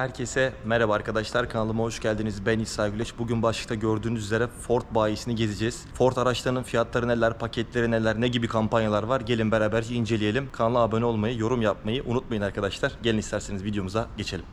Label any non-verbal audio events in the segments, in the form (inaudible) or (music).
Herkese merhaba arkadaşlar kanalıma hoş geldiniz. Ben İsa Güleç. Bugün başlıkta gördüğünüz üzere Ford bayisini gezeceğiz. Ford araçlarının fiyatları neler, paketleri neler, ne gibi kampanyalar var gelin beraberce inceleyelim. Kanala abone olmayı, yorum yapmayı unutmayın arkadaşlar. Gelin isterseniz videomuza geçelim.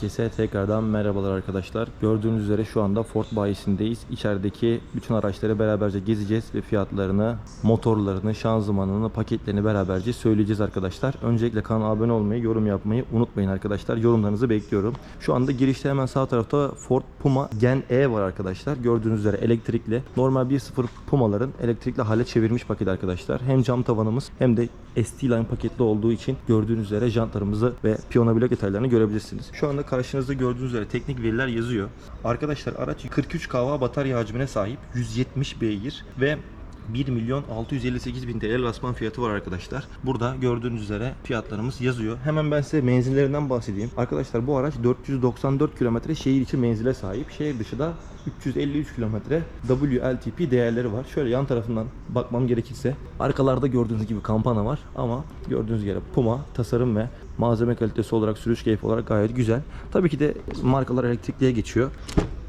Herkese tekrardan merhabalar arkadaşlar. Gördüğünüz üzere şu anda Ford bayisindeyiz. İçerideki bütün araçları beraberce gezeceğiz ve fiyatlarını, motorlarını, şanzımanını, paketlerini beraberce söyleyeceğiz arkadaşlar. Öncelikle kanala abone olmayı, yorum yapmayı unutmayın arkadaşlar. Yorumlarınızı bekliyorum. Şu anda girişte hemen sağ tarafta Ford Puma Gen E var arkadaşlar. Gördüğünüz üzere elektrikli. Normal 1.0 Puma'ların elektrikli hale çevirmiş paket arkadaşlar. Hem cam tavanımız hem de ST Line paketli olduğu için gördüğünüz üzere jantlarımızı ve piyano blok detaylarını görebilirsiniz. Şu anda karşınızda gördüğünüz üzere teknik veriler yazıyor. Arkadaşlar araç 43 kW batarya hacmine sahip, 170 beygir ve 1 milyon 658 bin TL lasman fiyatı var arkadaşlar. Burada gördüğünüz üzere fiyatlarımız yazıyor. Hemen ben size menzillerinden bahsedeyim. Arkadaşlar bu araç 494 kilometre şehir içi menzile sahip. Şehir dışı da 353 kilometre WLTP değerleri var. Şöyle yan tarafından bakmam gerekirse arkalarda gördüğünüz gibi kampana var ama gördüğünüz gibi Puma tasarım ve malzeme kalitesi olarak sürüş keyfi olarak gayet güzel. Tabii ki de markalar elektrikliye geçiyor.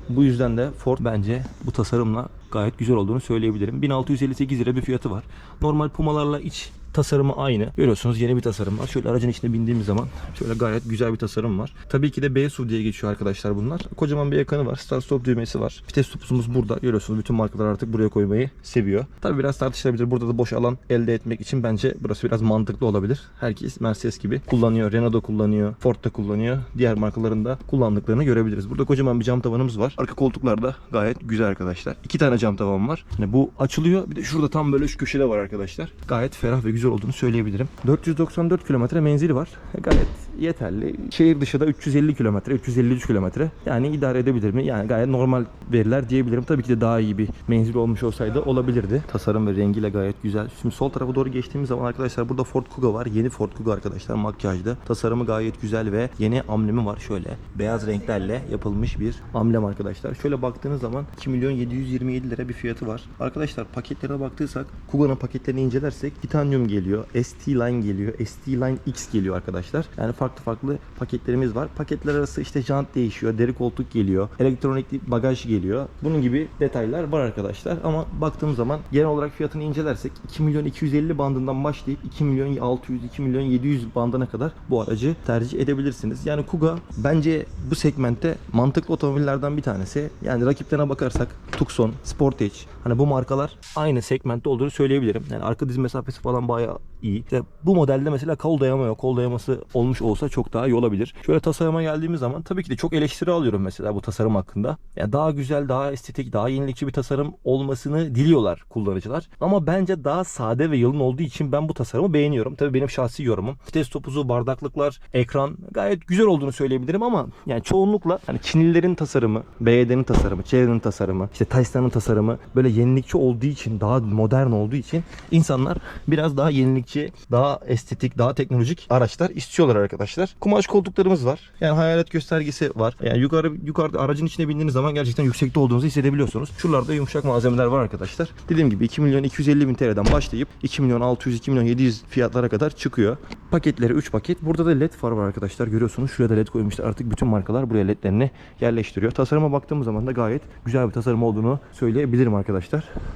Bu yüzden de Ford bence bu tasarımla gayet güzel olduğunu söyleyebilirim. 1658 lira bir fiyatı var. Normal Puma'larla iç tasarımı aynı. Görüyorsunuz yeni bir tasarım var. Şöyle aracın içine bindiğimiz zaman şöyle gayet güzel bir tasarım var. Tabii ki de B SUV diye geçiyor arkadaşlar bunlar. Kocaman bir ekranı var. Start stop düğmesi var. Vites topuzumuz burada. Görüyorsunuz bütün markalar artık buraya koymayı seviyor. Tabii biraz tartışılabilir. Burada da boş alan elde etmek için bence burası biraz mantıklı olabilir. Herkes Mercedes gibi kullanıyor. Renault da kullanıyor. Ford da kullanıyor. Diğer markaların da kullandıklarını görebiliriz. Burada kocaman bir cam tavanımız var. Arka koltuklar da gayet güzel arkadaşlar. İki tane cam tavan var. Yani bu açılıyor. Bir de şurada tam böyle şu köşede var arkadaşlar. Gayet ferah ve güzel olduğunu söyleyebilirim. 494 kilometre menzili var. Gayet yeterli. Şehir dışı da 350 kilometre, 353 kilometre. Yani idare edebilir mi? Yani gayet normal veriler diyebilirim. Tabii ki de daha iyi bir menzil olmuş olsaydı olabilirdi. Tasarım ve rengiyle gayet güzel. Şimdi sol tarafa doğru geçtiğimiz zaman arkadaşlar burada Ford Kuga var. Yeni Ford Kuga arkadaşlar makyajda. Tasarımı gayet güzel ve yeni amblemi var şöyle. Beyaz renklerle yapılmış bir amblem arkadaşlar. Şöyle baktığınız zaman 2 milyon 727 lira bir fiyatı var. Arkadaşlar paketlere baktıysak Kuga'nın paketlerini incelersek Titanium geliyor, ST Line geliyor, ST Line X geliyor arkadaşlar. Yani farklı farklı paketlerimiz var. Paketler arası işte jant değişiyor, deri koltuk geliyor, elektronikli bagaj geliyor. Bunun gibi detaylar var arkadaşlar. Ama baktığım zaman genel olarak fiyatını incelersek 2 milyon 250 bandından başlayıp 2 milyon 600, 2 milyon 700 bandına kadar bu aracı tercih edebilirsiniz. Yani Kuga bence bu segmentte mantıklı otomobillerden bir tanesi. Yani rakiplerine bakarsak Tucson, Sportage hani bu markalar aynı segmentte olduğunu söyleyebilirim. Yani arka diz mesafesi falan bayağı iyi. İşte bu modelde mesela kol dayama yok. Kol dayaması olmuş olsa çok daha iyi olabilir. Şöyle tasarıma geldiğimiz zaman tabii ki de çok eleştiri alıyorum mesela bu tasarım hakkında. Yani daha güzel, daha estetik, daha yenilikçi bir tasarım olmasını diliyorlar kullanıcılar. Ama bence daha sade ve yalın olduğu için ben bu tasarımı beğeniyorum. Tabii benim şahsi yorumum. Vites topuzu, bardaklıklar, ekran gayet güzel olduğunu söyleyebilirim ama yani çoğunlukla hani Çinlilerin tasarımı, BYD'nin tasarımı, Chery'nin tasarımı, işte Taycan'ın tasarımı böyle yenilikçi olduğu için, daha modern olduğu için insanlar biraz daha yenilikçi, daha estetik, daha teknolojik araçlar istiyorlar arkadaşlar. Kumaş koltuklarımız var. Yani hayalet göstergesi var. Yani yukarı yukarıda aracın içine bindiğiniz zaman gerçekten yüksekte olduğunuzu hissedebiliyorsunuz. Şuralarda yumuşak malzemeler var arkadaşlar. Dediğim gibi 2 milyon 250 bin TL'den başlayıp 2 milyon 600 2 milyon 700 fiyatlara kadar çıkıyor. Paketleri 3 paket. Burada da led far var arkadaşlar. Görüyorsunuz şurada led koymuşlar. Artık bütün markalar buraya ledlerini yerleştiriyor. Tasarıma baktığımız zaman da gayet güzel bir tasarım olduğunu söyleyebilirim arkadaşlar.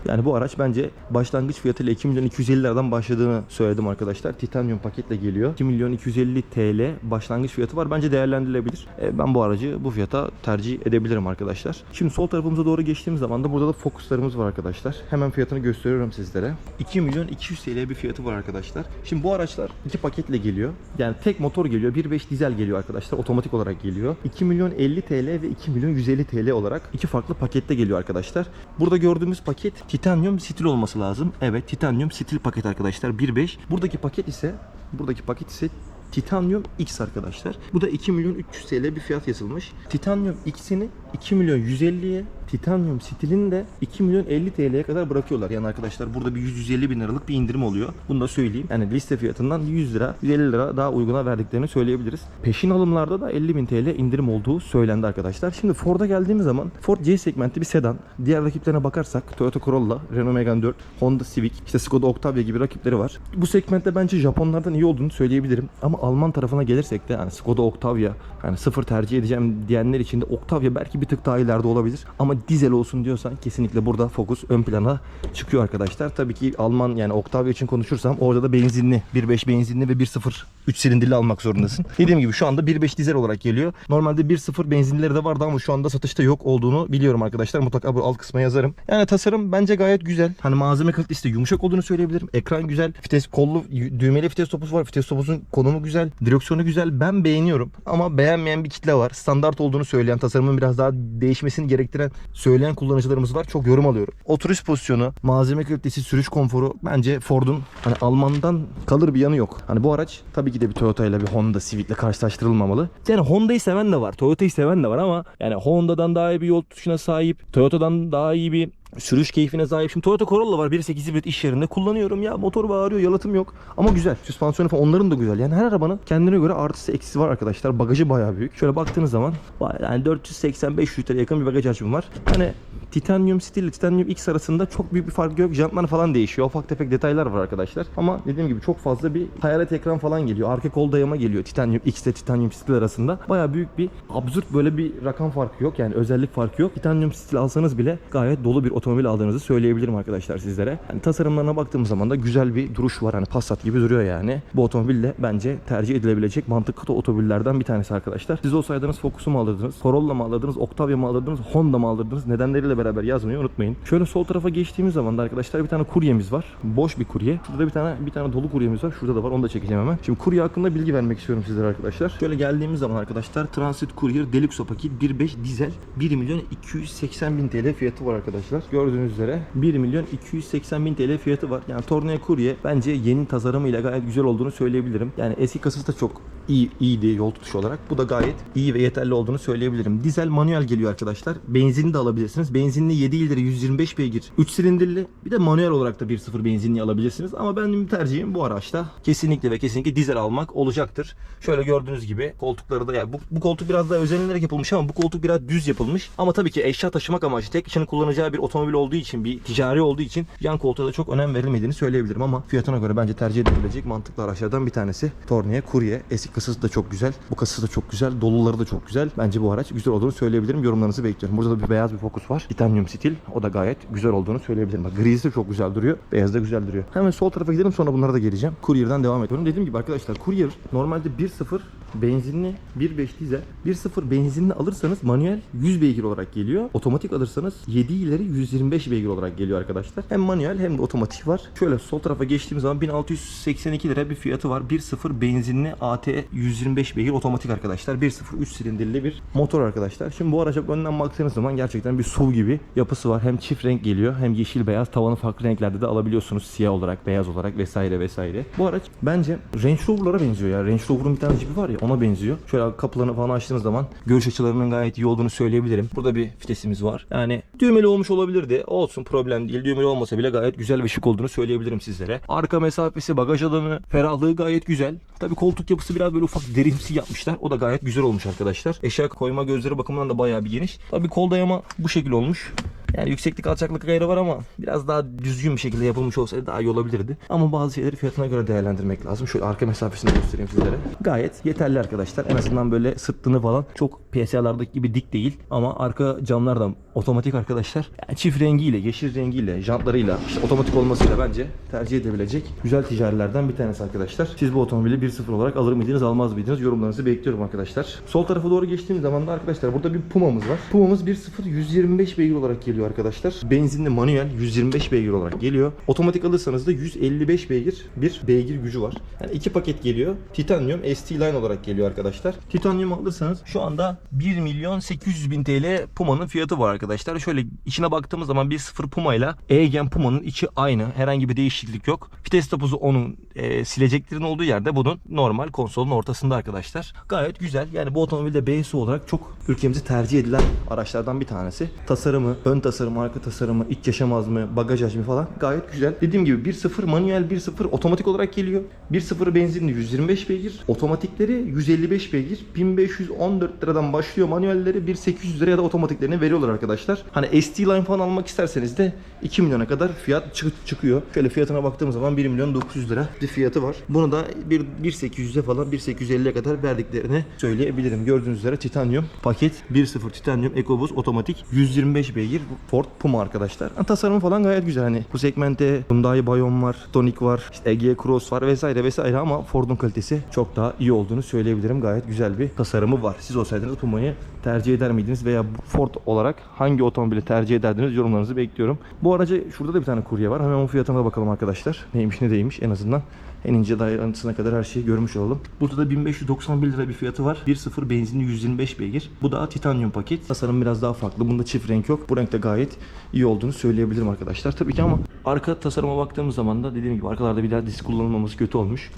Yani bu araç bence başlangıç fiyatıyla 2 milyon 250 liradan başladığını söyledim arkadaşlar. Titanium paketle geliyor. 2 milyon 250 TL başlangıç fiyatı var. Bence değerlendirilebilir. E, ben bu aracı bu fiyata tercih edebilirim arkadaşlar. Şimdi sol tarafımıza doğru geçtiğimiz zaman da burada da Focus'larımız var arkadaşlar. Hemen fiyatını gösteriyorum sizlere. 2 milyon 200 TL bir fiyatı var arkadaşlar. Şimdi bu araçlar iki paketle geliyor. Yani tek motor geliyor. 1.5 dizel geliyor arkadaşlar. Otomatik olarak geliyor. 2 milyon 50 TL ve 2 milyon 150 TL olarak iki farklı pakette geliyor arkadaşlar. Burada gördüğümüz paket titanyum stil olması lazım. Evet titanyum stil paket arkadaşlar 1.5. Buradaki paket ise buradaki paket ise Titanium X arkadaşlar. Bu da 2 milyon 300 TL bir fiyat yazılmış. Titanium X'ini 2 milyon 150'ye titanyum stilini de 2 milyon 50 TL'ye kadar bırakıyorlar. Yani arkadaşlar burada bir 100-150 bin liralık bir indirim oluyor. Bunu da söyleyeyim. Yani liste fiyatından 100 lira 150 lira daha uyguna verdiklerini söyleyebiliriz. Peşin alımlarda da 50 bin TL indirim olduğu söylendi arkadaşlar. Şimdi Ford'a geldiğimiz zaman Ford C segmenti bir sedan. Diğer rakiplerine bakarsak Toyota Corolla, Renault Megane 4, Honda Civic, işte Skoda Octavia gibi rakipleri var. Bu segmentte bence Japonlardan iyi olduğunu söyleyebilirim. Ama Alman tarafına gelirsek de yani Skoda Octavia yani sıfır tercih edeceğim diyenler için de Octavia belki bir tık daha ileride olabilir. Ama dizel olsun diyorsan kesinlikle burada fokus ön plana çıkıyor arkadaşlar. Tabii ki Alman yani Octavia için konuşursam orada da benzinli 1.5 benzinli ve 1.0 3 silindirli almak zorundasın. (laughs) Dediğim gibi şu anda 1.5 dizel olarak geliyor. Normalde 1.0 benzinleri de vardı ama şu anda satışta yok olduğunu biliyorum arkadaşlar. Mutlaka bu alt kısma yazarım. Yani tasarım bence gayet güzel. Hani malzeme kalitesi de yumuşak olduğunu söyleyebilirim. Ekran güzel. Vites kollu düğmeli vites topuzu var. Vites topusun konumu güzel. Direksiyonu güzel. Ben beğeniyorum. Ama beğenmeyen bir kitle var. Standart olduğunu söyleyen, tasarımın biraz daha değişmesini gerektiren söyleyen kullanıcılarımız var. Çok yorum alıyorum. Oturuş pozisyonu, malzeme kalitesi, sürüş konforu bence Ford'un hani Alman'dan kalır bir yanı yok. Hani bu araç tabii ki de bir Toyota ile bir Honda Civic'le karşılaştırılmamalı. Yani Honda'yı seven de var, Toyota'yı seven de var ama yani Honda'dan daha iyi bir yol tutuşuna sahip, Toyota'dan daha iyi bir sürüş keyfine sahip. Şimdi Toyota Corolla var 1.8 hibrit iş yerinde kullanıyorum ya motor bağırıyor yalıtım yok ama güzel. Süspansiyonu falan onların da güzel. Yani her arabanın kendine göre artısı eksisi var arkadaşlar. Bagajı bayağı büyük. Şöyle baktığınız zaman yani 480-500 litre yakın bir bagaj hacmi var. Hani Titanium Steel ile Titanium X arasında çok büyük bir fark yok. Jantlar falan değişiyor. Ufak tefek detaylar var arkadaşlar. Ama dediğim gibi çok fazla bir hayalet ekran falan geliyor. Arka kol dayama geliyor Titanium X ile Titanium Steel arasında. Bayağı büyük bir absürt böyle bir rakam farkı yok. Yani özellik farkı yok. Titanium Steel alsanız bile gayet dolu bir otomobil aldığınızı söyleyebilirim arkadaşlar sizlere. Yani tasarımlarına baktığımız zaman da güzel bir duruş var. Hani Passat gibi duruyor yani. Bu otomobil de bence tercih edilebilecek mantıklı otomobillerden bir tanesi arkadaşlar. Siz olsaydınız Focus'u mu alırdınız? Corolla mı alırdınız? Octavia mı alırdınız? Honda mı alırdınız? Nedenleriyle beraber yazmayı unutmayın. Şöyle sol tarafa geçtiğimiz zaman da arkadaşlar bir tane kuryemiz var. Boş bir kurye. Şurada da bir tane bir tane dolu kuryemiz var. Şurada da var. Onu da çekeceğim hemen. Şimdi kurye hakkında bilgi vermek istiyorum sizlere arkadaşlar. Şöyle geldiğimiz zaman arkadaşlar Transit Courier Deluxe paket 1.5 dizel 1 milyon 280 bin TL fiyatı var arkadaşlar. Gördüğünüz üzere 1 milyon 280 bin TL fiyatı var. Yani Tourneo Courier bence yeni tasarımıyla gayet güzel olduğunu söyleyebilirim. Yani eski kasası da çok iyi iyiydi yol tutuşu olarak. Bu da gayet iyi ve yeterli olduğunu söyleyebilirim. Dizel manuel geliyor arkadaşlar. Benzinli de alabilirsiniz. Benzinli 7 ileri 125 beygir. 3 silindirli. Bir de manuel olarak da 1.0 benzinli alabilirsiniz. Ama benim tercihim bu araçta kesinlikle ve kesinlikle dizel almak olacaktır. Şöyle gördüğünüz gibi koltukları da yani bu, bu koltuk biraz daha özenilerek yapılmış ama bu koltuk biraz düz yapılmış. Ama tabii ki eşya taşımak amaçlı tek kişinin kullanacağı bir otomobil olduğu için bir ticari olduğu için yan koltuğa da çok önem verilmediğini söyleyebilirim ama fiyatına göre bence tercih edilebilecek mantıklı araçlardan bir tanesi. Tourneo Courier. Eski kasası da çok güzel. Bu kasası da çok güzel. Doluları da çok güzel. Bence bu araç güzel olduğunu söyleyebilirim. Yorumlarınızı bekliyorum. Burada da bir beyaz bir Focus var. Titanium stil. O da gayet güzel olduğunu söyleyebilirim. Bak grisi de çok güzel duruyor. Beyaz da güzel duruyor. Hemen sol tarafa gidelim sonra bunlara da geleceğim. Courier'dan devam ediyorum. Dediğim gibi arkadaşlar Courier normalde 1.0 benzinli 1.5 dizel 1.0 benzinli alırsanız manuel 100 beygir olarak geliyor. Otomatik alırsanız 7 ileri 125 beygir olarak geliyor arkadaşlar. Hem manuel hem de otomatik var. Şöyle sol tarafa geçtiğim zaman 1682 lira bir fiyatı var. 1.0 benzinli AT 125 beygir otomatik arkadaşlar. 1.0 3 silindirli bir motor arkadaşlar. Şimdi bu araca önden baktığınız zaman gerçekten bir SUV gibi yapısı var. Hem çift renk geliyor hem yeşil beyaz. Tavanı farklı renklerde de alabiliyorsunuz. Siyah olarak, beyaz olarak vesaire vesaire. Bu araç bence Range Rover'lara benziyor ya. Range Rover'ın bir tane jipi var ya ona benziyor. Şöyle kapılarını falan açtığınız zaman görüş açılarının gayet iyi olduğunu söyleyebilirim. Burada bir vitesimiz var. Yani düğmeli olmuş olabilirdi. Olsun problem değil. Düğmeli olmasa bile gayet güzel ve şık olduğunu söyleyebilirim sizlere. Arka mesafesi, bagaj alanı, ferahlığı gayet güzel. Tabii koltuk yapısı biraz böyle ufak derinimsi yapmışlar. O da gayet güzel olmuş arkadaşlar. Eşya koyma gözleri bakımından da bayağı bir geniş. Tabii kol dayama bu şekil olmuş. Yani yükseklik alçaklık gayrı var ama biraz daha düzgün bir şekilde yapılmış olsaydı daha iyi olabilirdi. Ama bazı şeyleri fiyatına göre değerlendirmek lazım. Şöyle arka mesafesini göstereyim sizlere. Gayet yeterli arkadaşlar. En azından böyle sırtını falan çok PSA'lardaki gibi dik değil. Ama arka camlar da otomatik arkadaşlar. Yani çift rengiyle, yeşil rengiyle, jantlarıyla, işte otomatik olmasıyla bence tercih edebilecek güzel ticarilerden bir tanesi arkadaşlar. Siz bu otomobili 1.0 olarak alır mıydınız, almaz mıydınız? Yorumlarınızı bekliyorum arkadaşlar. Sol tarafa doğru geçtiğim zaman da arkadaşlar burada bir Puma'mız var. Puma'mız 1.0 125 beygir olarak geliyor geliyor arkadaşlar. Benzinli manuel 125 beygir olarak geliyor. Otomatik alırsanız da 155 beygir bir beygir gücü var. Yani iki paket geliyor. Titanium ST Line olarak geliyor arkadaşlar. Titanium alırsanız şu anda 1 milyon 800 bin TL Puma'nın fiyatı var arkadaşlar. Şöyle içine baktığımız zaman 1.0 Puma ile E-Gen Puma'nın içi aynı. Herhangi bir değişiklik yok. Vites tapusu onun e, sileceklerin olduğu yerde bunun normal konsolun ortasında arkadaşlar. Gayet güzel. Yani bu otomobilde BSU olarak çok ülkemizde tercih edilen araçlardan bir tanesi. Tasarımı, ön tasarımı, arka tasarımı, iç yaşam azmi, bagaj hacmi falan gayet güzel. Dediğim gibi 1.0 manuel 1.0 otomatik olarak geliyor. 1.0 benzinli 125 beygir, otomatikleri 155 beygir. 1514 liradan başlıyor manuelleri 1800 lira ya da otomatiklerini veriyorlar arkadaşlar. Hani ST Line falan almak isterseniz de 2 milyona kadar fiyat çık- çıkıyor. Şöyle fiyatına baktığım zaman 1 milyon 900 lira bir fiyatı var. Bunu da 1 1800'e falan 1850'ye kadar verdiklerini söyleyebilirim. Gördüğünüz üzere titanyum paket 1.0 titanyum EcoBoost otomatik 125 beygir Ford Puma arkadaşlar. Ha, tasarımı falan gayet güzel hani bu segmente Hyundai Bayon var, Tonic var, işte Ege Cross var vesaire vesaire ama Ford'un kalitesi çok daha iyi olduğunu söyleyebilirim. Gayet güzel bir tasarımı var. Siz olsaydınız Puma'yı tercih eder miydiniz veya Ford olarak hangi otomobili tercih ederdiniz yorumlarınızı bekliyorum. Bu aracı şurada da bir tane kurye var. Hemen o fiyatına da bakalım arkadaşlar. Neymiş ne değilmiş en azından en ince ayrıntısına kadar her şeyi görmüş olalım. Burada da 1591 lira bir fiyatı var. 1.0 benzinli 125 beygir. Bu da titanyum paket. Tasarım biraz daha farklı. Bunda çift renk yok. Bu renkte gayet iyi olduğunu söyleyebilirim arkadaşlar. Tabii ki ama arka tasarıma baktığımız zaman da dediğim gibi arkalarda bir daha disk kullanılmaması kötü olmuş.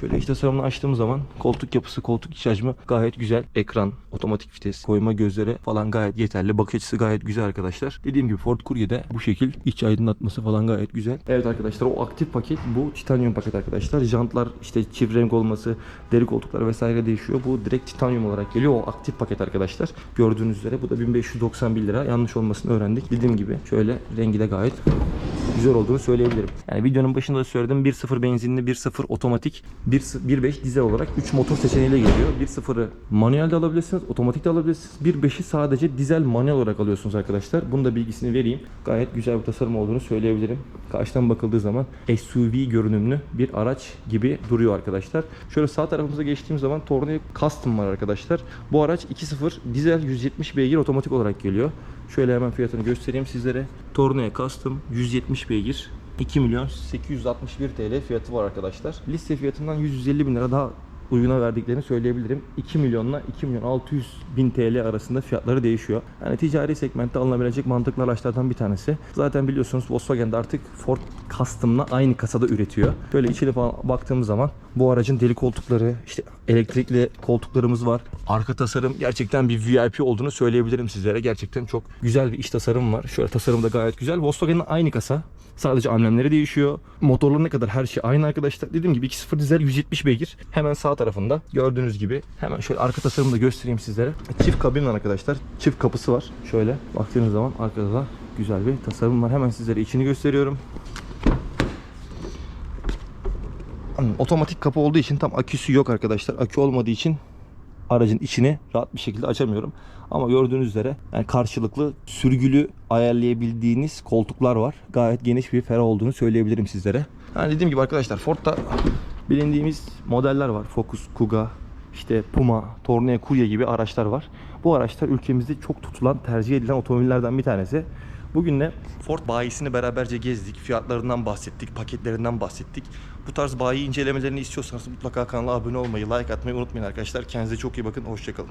Şöyle iç tasarımını açtığımız zaman koltuk yapısı, koltuk iç hacmi gayet güzel. Ekran, otomatik vites, koyma gözleri falan gayet yeterli. Bakış açısı gayet güzel arkadaşlar. Dediğim gibi Ford Courier'de bu şekil iç aydınlatması falan gayet güzel. Evet arkadaşlar o aktif paket bu titanyum paket arkadaşlar. Jantlar işte çift renk olması, deri koltuklar vesaire değişiyor. Bu direkt titanyum olarak geliyor. O aktif paket arkadaşlar. Gördüğünüz üzere bu da 1591 lira. Yanlış olmasını öğrendik. Dediğim gibi şöyle rengi de gayet güzel olduğunu söyleyebilirim. Yani videonun başında da söyledim 1.0 benzinli 1.0 otomatik 1.5 dizel olarak 3 motor seçeneğiyle geliyor. 1.0'ı manuel de alabilirsiniz, otomatik de alabilirsiniz. 1.5'i sadece dizel manuel olarak alıyorsunuz arkadaşlar. Bunun da bilgisini vereyim. Gayet güzel bir tasarım olduğunu söyleyebilirim. Karşıdan bakıldığı zaman SUV görünümlü bir araç gibi duruyor arkadaşlar. Şöyle sağ tarafımıza geçtiğim zaman Tourneo Custom var arkadaşlar. Bu araç 2.0 dizel 170 beygir otomatik olarak geliyor. Şöyle hemen fiyatını göstereyim sizlere. Tourneo Custom 170 beygir. 2 milyon 861 TL fiyatı var arkadaşlar. Liste fiyatından 150 bin lira daha uyguna verdiklerini söyleyebilirim. 2 milyonla 2 milyon 600 bin TL arasında fiyatları değişiyor. Yani ticari segmentte alınabilecek mantıklı araçlardan bir tanesi. Zaten biliyorsunuz Volkswagen de artık Ford Custom'la aynı kasada üretiyor. Böyle içeri falan baktığımız zaman bu aracın deli koltukları, işte elektrikli koltuklarımız var. Arka tasarım gerçekten bir VIP olduğunu söyleyebilirim sizlere. Gerçekten çok güzel bir iç tasarım var. Şöyle tasarım da gayet güzel. Volkswagen'in aynı kasa. Sadece amblemleri değişiyor. Motorları ne kadar her şey aynı arkadaşlar. Dediğim gibi 2.0 dizel 170 beygir. Hemen sağ tarafında gördüğünüz gibi. Hemen şöyle arka tasarımını da göstereyim sizlere. Çift kabin var arkadaşlar. Çift kapısı var. Şöyle baktığınız zaman arkada da güzel bir tasarım var. Hemen sizlere içini gösteriyorum. Hmm, Otomatik kapı olduğu için tam aküsü yok arkadaşlar. Akü olmadığı için aracın içini rahat bir şekilde açamıyorum. Ama gördüğünüz üzere yani karşılıklı sürgülü ayarlayabildiğiniz koltuklar var. Gayet geniş bir ferah olduğunu söyleyebilirim sizlere. Yani dediğim gibi arkadaşlar Ford'da bilindiğimiz modeller var. Focus, Kuga, işte Puma, Tourneo, Kuya gibi araçlar var. Bu araçlar ülkemizde çok tutulan, tercih edilen otomobillerden bir tanesi. Bugün de Ford bayisini beraberce gezdik. Fiyatlarından bahsettik, paketlerinden bahsettik. Bu tarz bayi incelemelerini istiyorsanız mutlaka kanala abone olmayı, like atmayı unutmayın arkadaşlar. Kendinize çok iyi bakın. Hoşçakalın.